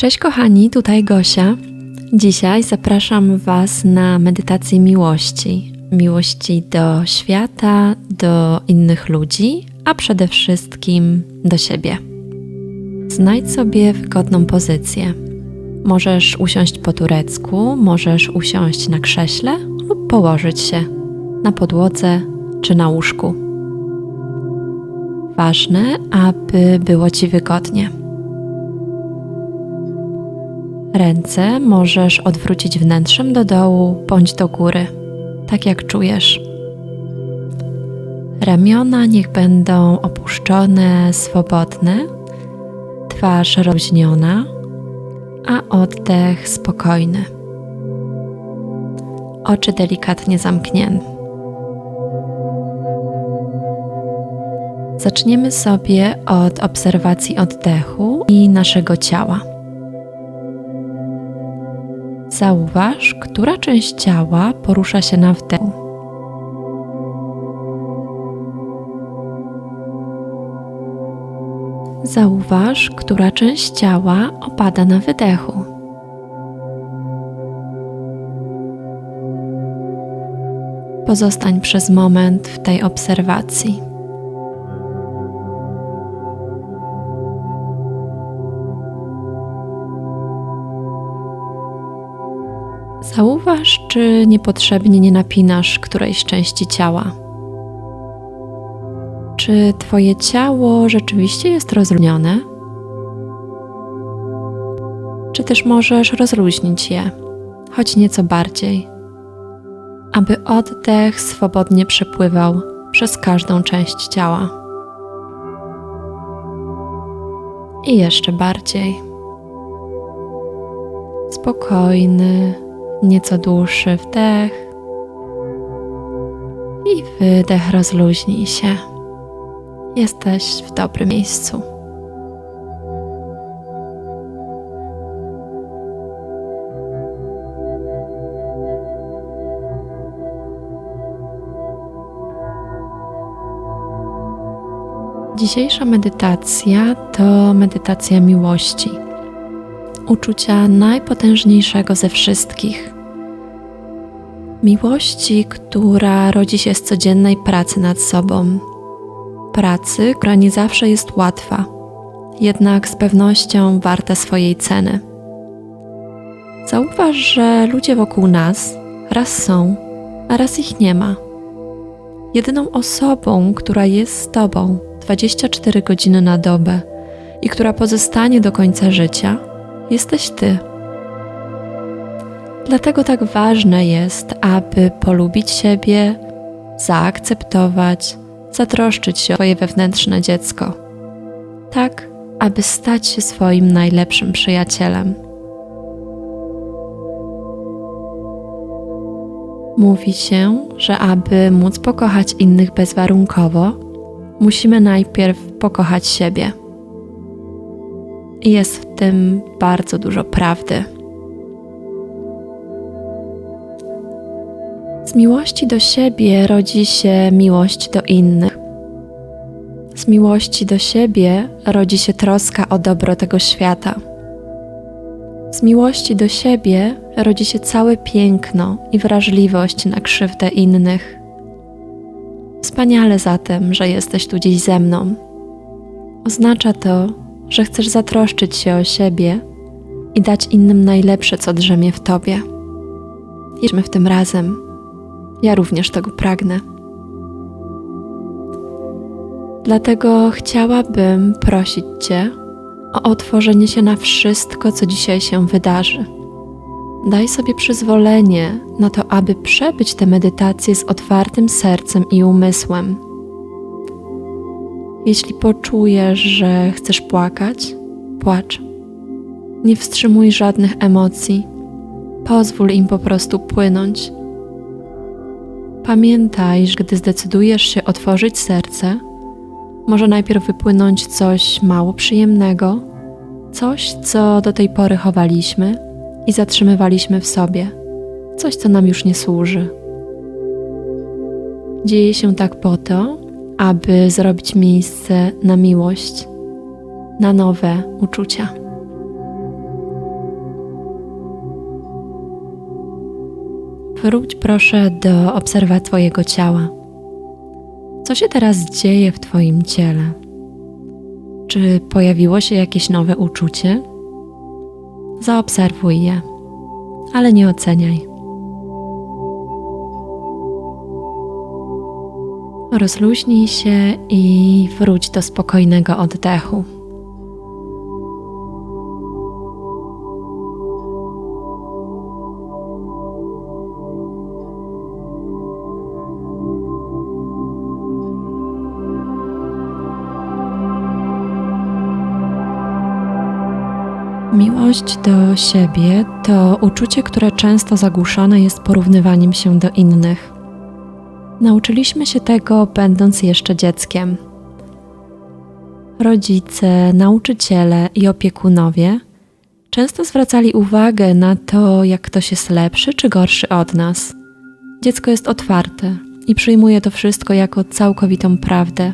Cześć kochani, tutaj Gosia. Dzisiaj zapraszam Was na medytację miłości. Miłości do świata, do innych ludzi, a przede wszystkim do siebie. Znajdź sobie wygodną pozycję. Możesz usiąść po turecku, możesz usiąść na krześle lub położyć się na podłodze czy na łóżku. Ważne, aby było Ci wygodnie. Ręce możesz odwrócić wnętrzem do dołu bądź do góry, tak jak czujesz. Ramiona niech będą opuszczone, swobodne, twarz rozluźniona, a oddech spokojny. Oczy delikatnie zamknięte. Zaczniemy sobie od obserwacji oddechu i naszego ciała. Zauważ, która część ciała porusza się na wdechu. Zauważ, która część ciała opada na wydechu. Pozostań przez moment w tej obserwacji. Zauważ, czy niepotrzebnie nie napinasz którejś części ciała. Czy Twoje ciało rzeczywiście jest rozluźnione? Czy też możesz rozluźnić je, choć nieco bardziej, aby oddech swobodnie przepływał przez każdą część ciała. I jeszcze bardziej. Spokojny, nieco dłuższy wdech i wydech rozluźnij się. Jesteś w dobrym miejscu. Dzisiejsza medytacja to medytacja miłości uczucia najpotężniejszego ze wszystkich. Miłości, która rodzi się z codziennej pracy nad sobą. Pracy, która nie zawsze jest łatwa, jednak z pewnością warta swojej ceny. Zauważ, że ludzie wokół nas raz są, a raz ich nie ma. Jedyną osobą, która jest z Tobą 24 godziny na dobę i która pozostanie do końca życia, jesteś Ty. Dlatego tak ważne jest, aby polubić siebie, zaakceptować, zatroszczyć się o swoje wewnętrzne dziecko, tak aby stać się swoim najlepszym przyjacielem. Mówi się, że aby móc pokochać innych bezwarunkowo, musimy najpierw pokochać siebie. I jest w tym bardzo dużo prawdy. Z miłości do siebie rodzi się miłość do innych. Z miłości do siebie rodzi się troska o dobro tego świata. Z miłości do siebie rodzi się całe piękno i wrażliwość na krzywdę innych. Wspaniale zatem, że jesteś tu dziś ze mną. Oznacza to, że chcesz zatroszczyć się o siebie i dać innym najlepsze, co drzemie w tobie. Jedźmy w tym razem. Ja również tego pragnę. Dlatego chciałabym prosić Cię o otworzenie się na wszystko, co dzisiaj się wydarzy. Daj sobie przyzwolenie na to, aby przebyć tę medytację z otwartym sercem i umysłem jeśli poczujesz, że chcesz płakać, płacz. Nie wstrzymuj żadnych emocji. Pozwól im po prostu płynąć. Pamiętaj, że gdy zdecydujesz się otworzyć serce, może najpierw wypłynąć coś mało przyjemnego, coś, co do tej pory chowaliśmy i zatrzymywaliśmy w sobie, coś, co nam już nie służy. Dzieje się tak po to, aby zrobić miejsce na miłość, na nowe uczucia. Wróć proszę do obserwacji Twojego ciała. Co się teraz dzieje w Twoim ciele? Czy pojawiło się jakieś nowe uczucie? Zaobserwuj je, ale nie oceniaj. Rozluźnij się i wróć do spokojnego oddechu. Miłość do siebie to uczucie, które często zagłuszane jest porównywaniem się do innych. Nauczyliśmy się tego, będąc jeszcze dzieckiem. Rodzice, nauczyciele i opiekunowie często zwracali uwagę na to, jak ktoś jest lepszy czy gorszy od nas. Dziecko jest otwarte i przyjmuje to wszystko jako całkowitą prawdę.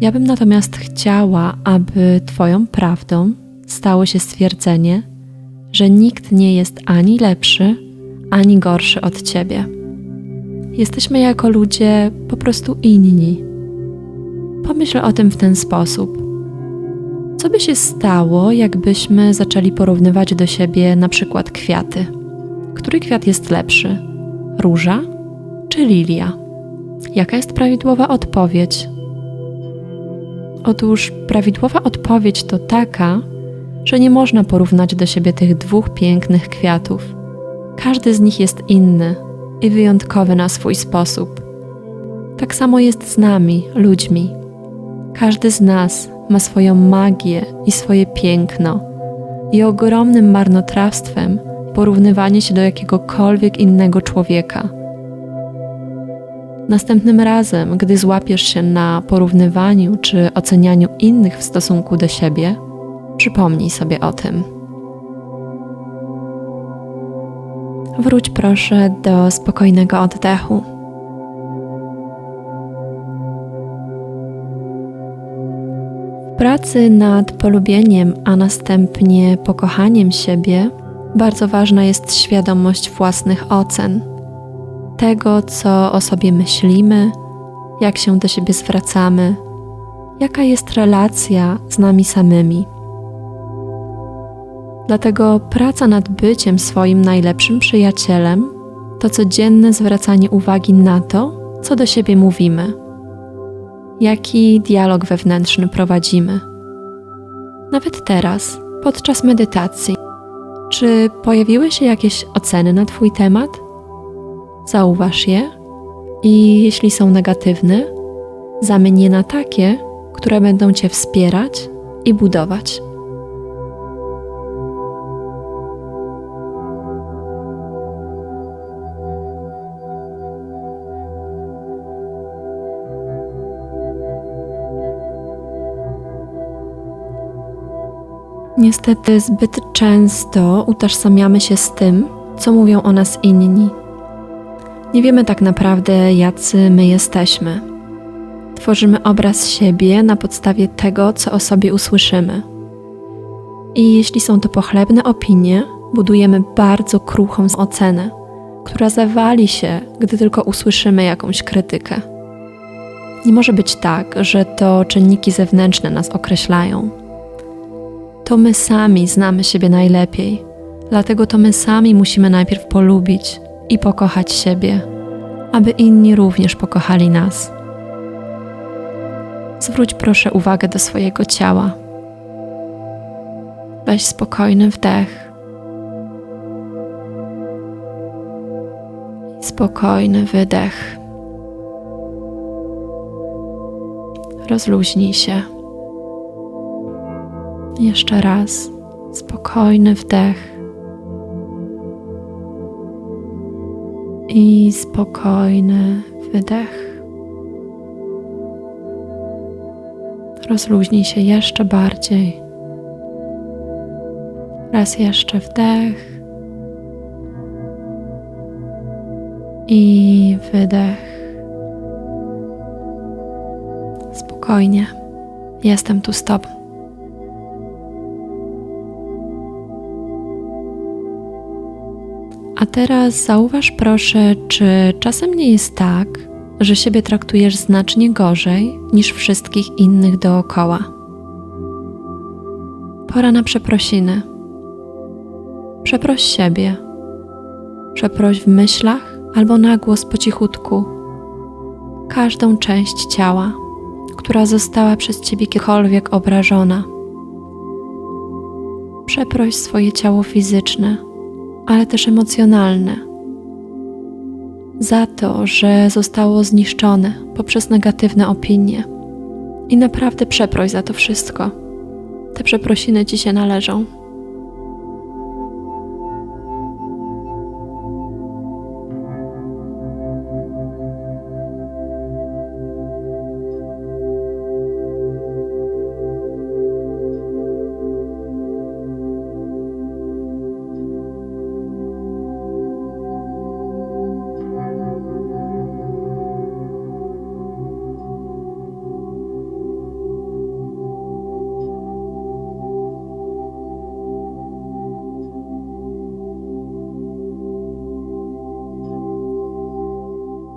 Ja bym natomiast chciała, aby Twoją prawdą stało się stwierdzenie, że nikt nie jest ani lepszy, ani gorszy od ciebie. Jesteśmy jako ludzie po prostu inni. Pomyśl o tym w ten sposób. Co by się stało, jakbyśmy zaczęli porównywać do siebie na przykład kwiaty? Który kwiat jest lepszy? Róża czy lilia? Jaka jest prawidłowa odpowiedź? Otóż prawidłowa odpowiedź to taka, że nie można porównać do siebie tych dwóch pięknych kwiatów. Każdy z nich jest inny i wyjątkowy na swój sposób. Tak samo jest z nami, ludźmi. Każdy z nas ma swoją magię i swoje piękno, i ogromnym marnotrawstwem porównywanie się do jakiegokolwiek innego człowieka. Następnym razem, gdy złapiesz się na porównywaniu czy ocenianiu innych w stosunku do siebie, Przypomnij sobie o tym. Wróć proszę do spokojnego oddechu. W pracy nad polubieniem, a następnie pokochaniem siebie, bardzo ważna jest świadomość własnych ocen, tego, co o sobie myślimy, jak się do siebie zwracamy, jaka jest relacja z nami samymi. Dlatego praca nad byciem swoim najlepszym przyjacielem to codzienne zwracanie uwagi na to, co do siebie mówimy, jaki dialog wewnętrzny prowadzimy. Nawet teraz, podczas medytacji, czy pojawiły się jakieś oceny na Twój temat? Zauważ je i jeśli są negatywne, zamień je na takie, które będą Cię wspierać i budować. Niestety zbyt często utożsamiamy się z tym, co mówią o nas inni. Nie wiemy tak naprawdę, jacy my jesteśmy. Tworzymy obraz siebie na podstawie tego, co o sobie usłyszymy. I jeśli są to pochlebne opinie, budujemy bardzo kruchą ocenę, która zawali się, gdy tylko usłyszymy jakąś krytykę. Nie może być tak, że to czynniki zewnętrzne nas określają to my sami znamy siebie najlepiej. Dlatego to my sami musimy najpierw polubić i pokochać siebie, aby inni również pokochali nas. Zwróć proszę uwagę do swojego ciała. Weź spokojny wdech. Spokojny wydech. Rozluźnij się. Jeszcze raz spokojny wdech i spokojny wydech. Rozluźnij się jeszcze bardziej. Raz jeszcze wdech i wydech. Spokojnie, jestem tu z Tobą. A teraz zauważ proszę, czy czasem nie jest tak, że siebie traktujesz znacznie gorzej niż wszystkich innych dookoła. Pora na przeprosiny. Przeproś siebie. Przeproś w myślach albo na głos po cichutku każdą część ciała, która została przez ciebie kiedykolwiek obrażona. Przeproś swoje ciało fizyczne, ale też emocjonalne za to, że zostało zniszczone poprzez negatywne opinie. I naprawdę przeproś za to wszystko. Te przeprosiny ci się należą.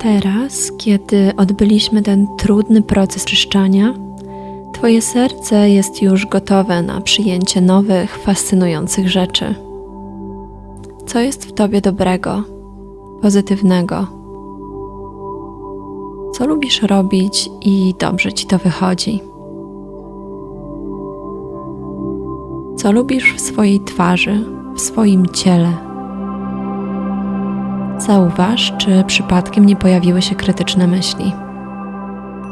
Teraz, kiedy odbyliśmy ten trudny proces czyszczania, Twoje serce jest już gotowe na przyjęcie nowych, fascynujących rzeczy. Co jest w Tobie dobrego, pozytywnego? Co lubisz robić i dobrze Ci to wychodzi? Co lubisz w swojej twarzy, w swoim ciele? Zauważ, czy przypadkiem nie pojawiły się krytyczne myśli.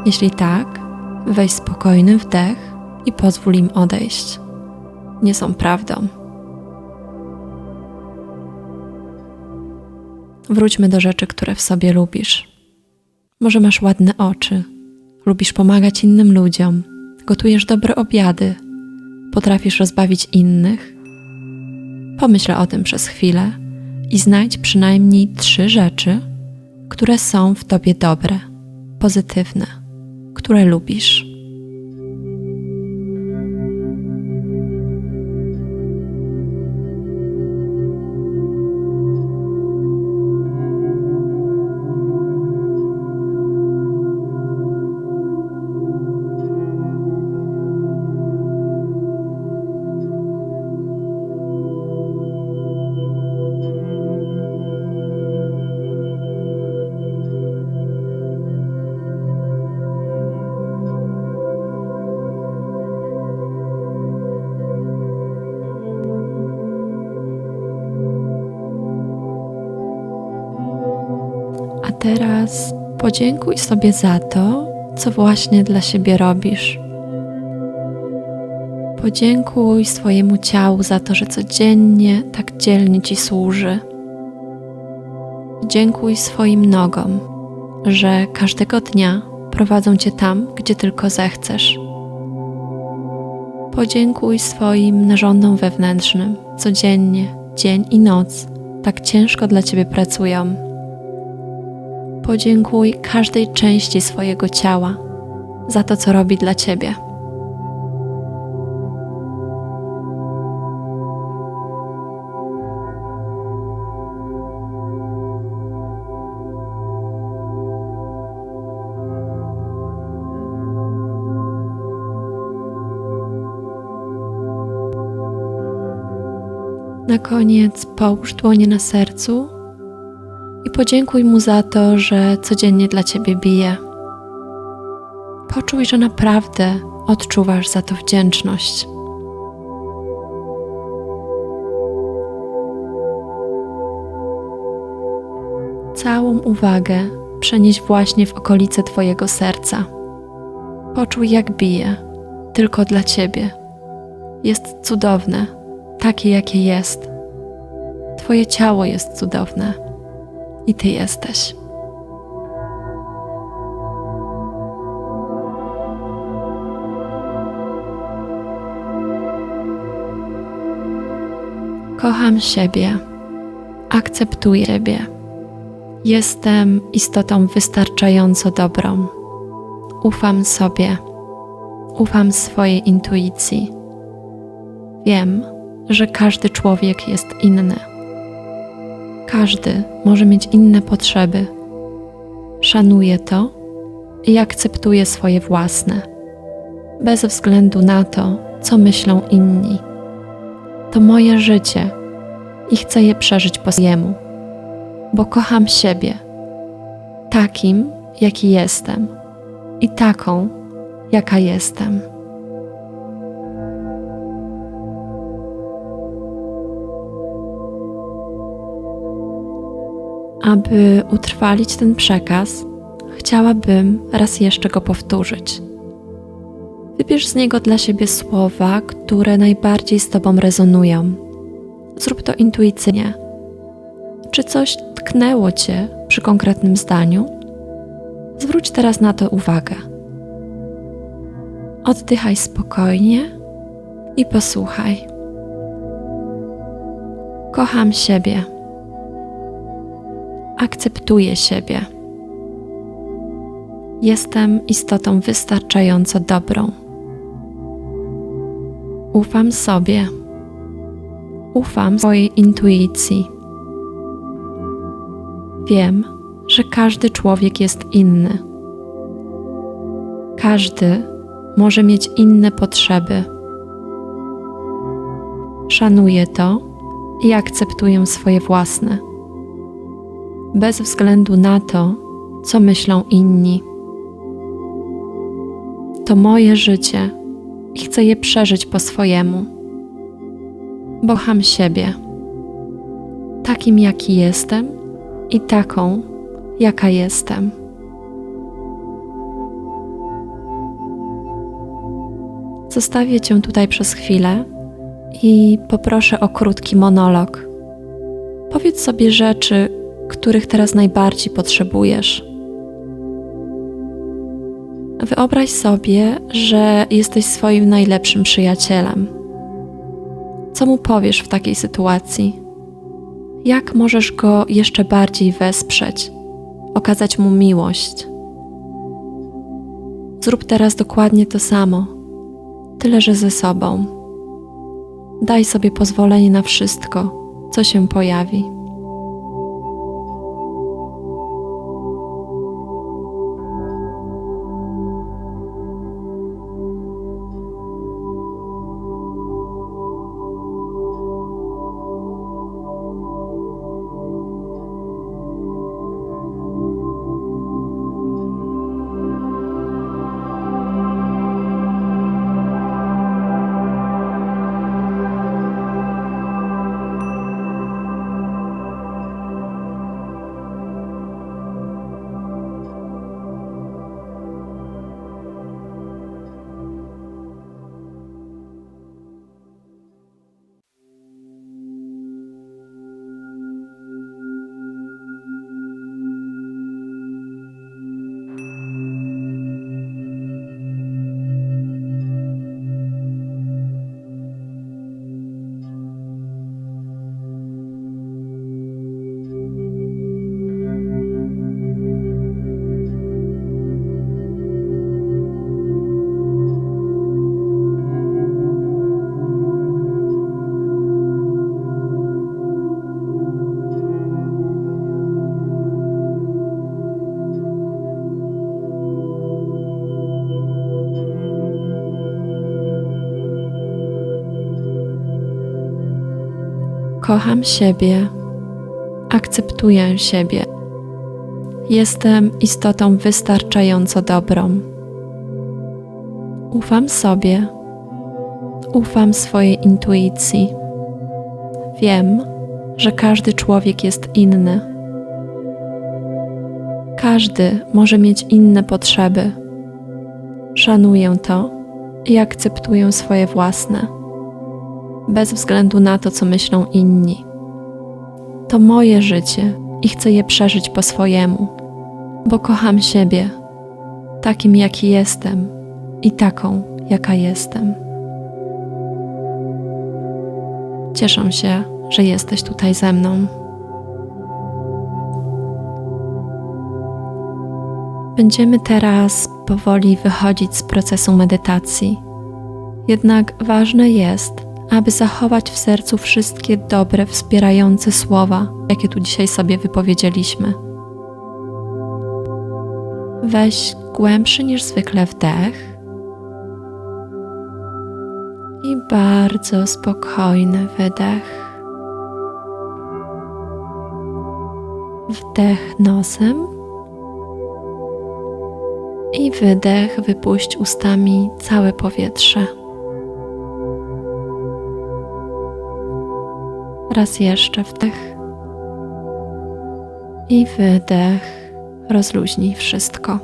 Jeśli tak, weź spokojny wdech i pozwól im odejść. Nie są prawdą. Wróćmy do rzeczy, które w sobie lubisz. Może masz ładne oczy, lubisz pomagać innym ludziom, gotujesz dobre obiady, potrafisz rozbawić innych. Pomyśl o tym przez chwilę i znajdź przynajmniej trzy rzeczy, które są w tobie dobre, pozytywne, które lubisz. Teraz podziękuj sobie za to, co właśnie dla siebie robisz. Podziękuj swojemu ciału za to, że codziennie tak dzielnie ci służy. Dziękuj swoim nogom, że każdego dnia prowadzą cię tam, gdzie tylko zechcesz. Podziękuj swoim narządom wewnętrznym, codziennie, dzień i noc, tak ciężko dla ciebie pracują Podziękuj każdej części swojego ciała za to, co robi dla ciebie. Na koniec połóż dłonie na sercu i podziękuj mu za to, że codziennie dla ciebie bije. Poczuj, że naprawdę odczuwasz za to wdzięczność. Całą uwagę przenieś właśnie w okolice Twojego serca. Poczuj, jak bije, tylko dla Ciebie. Jest cudowne, takie jakie jest. Twoje ciało jest cudowne i Ty jesteś. Kocham siebie, akceptuję siebie. Jestem istotą wystarczająco dobrą. Ufam sobie, ufam swojej intuicji. Wiem, że każdy człowiek jest inny Każdy może mieć inne potrzeby. Szanuję to i akceptuję swoje własne, bez względu na to, co myślą inni. To moje życie i chcę je przeżyć po swojemu, bo kocham siebie takim, jaki jestem i taką, jaka jestem. Aby utrwalić ten przekaz, chciałabym raz jeszcze go powtórzyć. Wybierz z niego dla siebie słowa, które najbardziej z Tobą rezonują. Zrób to intuicyjnie. Czy coś tknęło Cię przy konkretnym zdaniu? Zwróć teraz na to uwagę. Oddychaj spokojnie i posłuchaj. Kocham siebie. Akceptuję siebie. Jestem istotą wystarczająco dobrą. Ufam sobie. Ufam swojej intuicji. Wiem, że każdy człowiek jest inny. Każdy może mieć inne potrzeby. Szanuję to i akceptuję swoje własne, bez względu na to, co myślą inni. To moje życie i chcę je przeżyć po swojemu. Bocham siebie, takim jaki jestem i taką, jaka jestem. Zostawię Cię tutaj przez chwilę i poproszę o krótki monolog. Powiedz sobie rzeczy, których teraz najbardziej potrzebujesz. Wyobraź sobie, że jesteś swoim najlepszym przyjacielem. Co mu powiesz w takiej sytuacji? Jak możesz go jeszcze bardziej wesprzeć, okazać mu miłość? Zrób teraz dokładnie to samo, tyle że ze sobą. Daj sobie pozwolenie na wszystko, co się pojawi. Kocham siebie, akceptuję siebie. Jestem istotą wystarczająco dobrą. Ufam sobie, ufam swojej intuicji. Wiem, że każdy człowiek jest inny. Każdy może mieć inne potrzeby. Szanuję to i akceptuję swoje własne bez względu na to, co myślą inni. To moje życie i chcę je przeżyć po swojemu, bo kocham siebie, takim jaki jestem i taką, jaka jestem. Cieszę się, że jesteś tutaj ze mną. Będziemy teraz powoli wychodzić z procesu medytacji. Jednak ważne jest, aby zachować w sercu wszystkie dobre, wspierające słowa, jakie tu dzisiaj sobie wypowiedzieliśmy. Weź głębszy niż zwykle wdech i bardzo spokojny wydech. Wdech nosem i wydech wypuść ustami całe powietrze. Raz jeszcze wdech i wydech. Rozluźnij wszystko.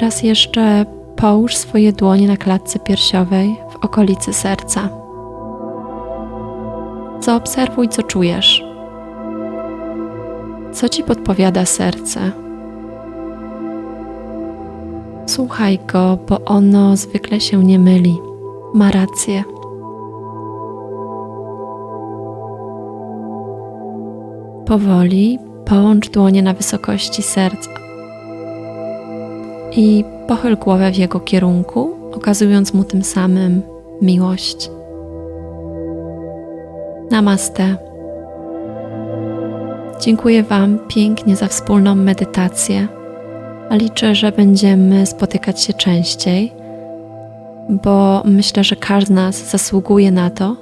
Raz jeszcze połóż swoje dłonie na klatce piersiowej w okolicy serca. Zaobserwuj, co czujesz. Co ci podpowiada serce? Słuchaj go, bo ono zwykle się nie myli. Ma rację. Powoli połącz dłonie na wysokości serca i pochyl głowę w jego kierunku, okazując mu tym samym miłość. Namaste. Dziękuję Wam pięknie za wspólną medytację. Liczę, że będziemy spotykać się częściej, bo myślę, że każdy z nas zasługuje na to,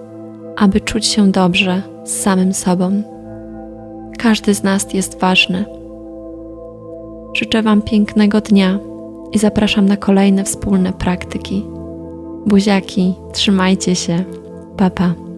aby czuć się dobrze z samym sobą. Każdy z nas jest ważny. Życzę Wam pięknego dnia i zapraszam na kolejne wspólne praktyki. Buziaki, trzymajcie się. Pa, pa.